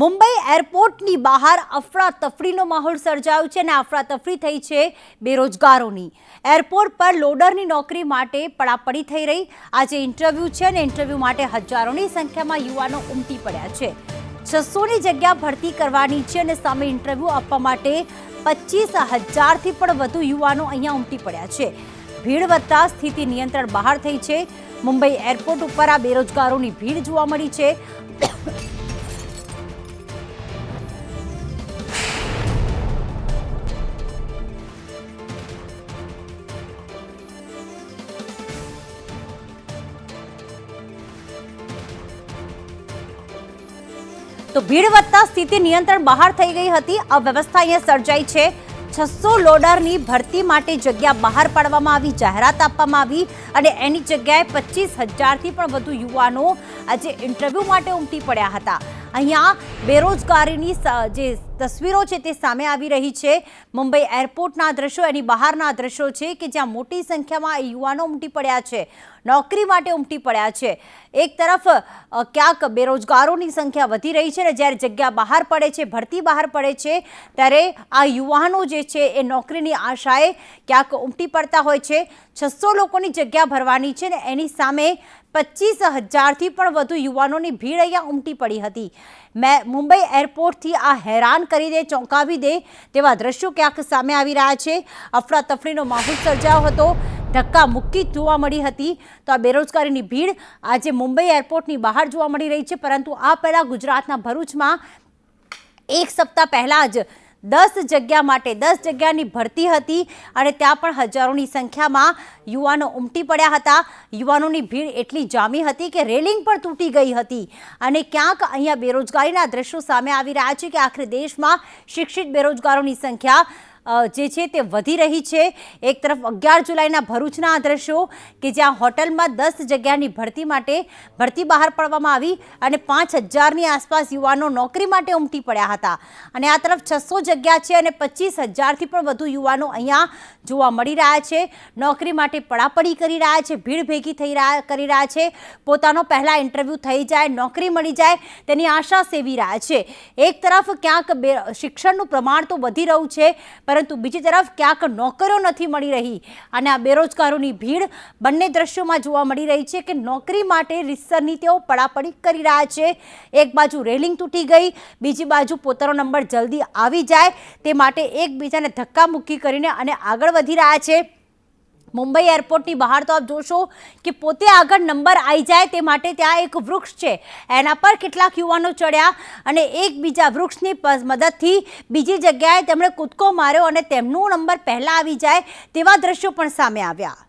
મુંબઈ એરપોર્ટની બહાર અફરાતફરીનો માહોલ સર્જાયો છે અને અફરાતફરી થઈ છે બેરોજગારોની. એરપોર્ટ પર લોડરની નોકરી માટે પડાપડી થઈ રહી. આજે ઇન્ટરવ્યૂ છે અને ઇન્ટરવ્યૂ માટે હજારોની સંખ્યામાં યુવાનો ઉમટી પડ્યા છે. છસોની જગ્યા ભરતી કરવાની છે અને સામે ઇન્ટરવ્યૂ આપવા માટે પચીસ હજારથી પણ વધુ યુવાનો અહીંયા ઉમટી પડ્યા છે. ભીડ વધતા સ્થિતિ નિયંત્રણ બહાર થઈ છે. મુંબઈ એરપોર્ટ ઉપર આ બેરોજગારોની ભીડ જોવા મળી છે. તો ભીડ વધતા સ્થિતિ નિયંત્રણ બહાર થઈ ગઈ હતી. અવ્યવસ્થા અહીંયા સર્જાઈ છે. છસો લોડરની ભરતી માટે જગ્યા બહાર પાડવામાં આવી, જાહેરાત આપવામાં આવી અને એની જગ્યાએ પચીસ હજારથી પણ વધુ યુવાનો આજે ઇન્ટરવ્યૂ માટે ઉમટી પડ્યા હતા. અહીંયા બેરોજગારીની જે તસવીરો છે તે સામે આવી રહી છે. મુંબઈ એરપોર્ટના દ્રશ્યો એની બહારના દ્રશ્યો છે કે જ્યાં મોટી સંખ્યામાં યુવાનો ઉમટી પડ્યા છે. નોકરી માટે ઉમટી પડ્યા છે. એક તરફ ક્યાંક બેરોજગારોની સંખ્યા વધી રહી છે અને જ્યારે જગ્યા બહાર પડે છે, ભરતી બહાર પડે છે, ત્યારે આ યુવાનો જે છે એ નોકરીની આશાએ ક્યાંક ઉમટી પડતા હોય છે. છસો લોકોની જગ્યા ભરવાની છે ને એની સામે પચીસ હજારથી પણ વધુ યુવાનોની ભીડ અહીંયા ઉમટી પડી હતી. મેં, મુંબઈ એરપોર્ટથી આ હેરાન કરી દે, ચોંકાવી દે તેવા દ્રશ્યો ક્યાંક સામે આવી રહ્યા છે. અફરાતફરીનો માહોલ સર્જાયો હતો. ધક્કા મુક્કી જોવા મળી હતી. તો આ બેરોજગારીની ભીડ આજે મુંબઈ એરપોર્ટની બહાર જોવા મળી રહી છે. પરંતુ આ પહેલાં ગુજરાતના ભરૂચમાં એક સપ્તાહ પહેલાં જ દસ જગ્યા માટે, દસ જગ્યાની ભરતી હતી અને ત્યાં પણ હજારોની સંખ્યામાં યુવાનો ઉમટી પડ્યા હતા. યુવાનોની ભીડ એટલી જામી હતી કે રેલિંગ પણ તૂટી ગઈ હતી અને ક્યાંક અહીંયા બેરોજગારીના દ્રશ્યો સામે આવી રહ્યા છે કે આખરે દેશમાં શિક્ષિત બેરોજગારોની સંખ્યા જે છે તે વધી રહી છે. એક તરફ અગિયાર જુલાઈના ભરૂચના આદર્શો કે જ્યાં હોટલમાં દસ જગ્યાની ભરતી માટે ભરતી બહાર પાડવામાં આવી અને પાંચ હજારની આસપાસ યુવાનો નોકરી માટે ઉમટી પડ્યા હતા. અને આ તરફ છસો જગ્યા છે અને પચીસ હજારથી પણ વધુ યુવાનો અહીંયા જોવા મળી રહ્યા છે. નોકરી માટે પડાપડી કરી રહ્યા છે, ભીડ ભેગી થઈ રહ્યા, કરી રહ્યા છે. પોતાનો પહેલાં ઇન્ટરવ્યૂ થઈ જાય, નોકરી મળી જાય, તેની આશા સેવી રહ્યા છે. એક તરફ ક્યાંક શિક્ષણનું પ્રમાણ તો વધી રહ્યું છે પરંતુ બીજી તરફ ક્યાંક નોકરીઓ નથી મળી રહી. અને આ બેરોજગારોની ભીડ બંને દ્રશ્યોમાં જોવા મળી રહી છે કે નોકરી માટે રીતસરની તેઓ પડાપડી કરી રહ્યા છે. એક બાજુ રેલિંગ તૂટી ગઈ, બીજી બાજુ પોતાનો નંબર જલ્દી આવી જાય. તે માટે એકબીજાને ધક્કા મૂકી કરીને અને આગળ વધી રહ્યા છે. મુંબઈ એરપોર્ટની બહાર તો આપ જોશો કે પોતે આગળ નંબર આવી જાય તે માટે ત્યાં એક વૃક્ષ છે. એના પર કેટલાક યુવાનો ચડ્યા અને એકબીજા વૃક્ષની મદદથી બીજી જગ્યાએ તેમણે કૂદકો માર્યો અને તેમનો નંબર પહેલાં આવી જાય તેવા દ્રશ્યો પણ સામે આવ્યા.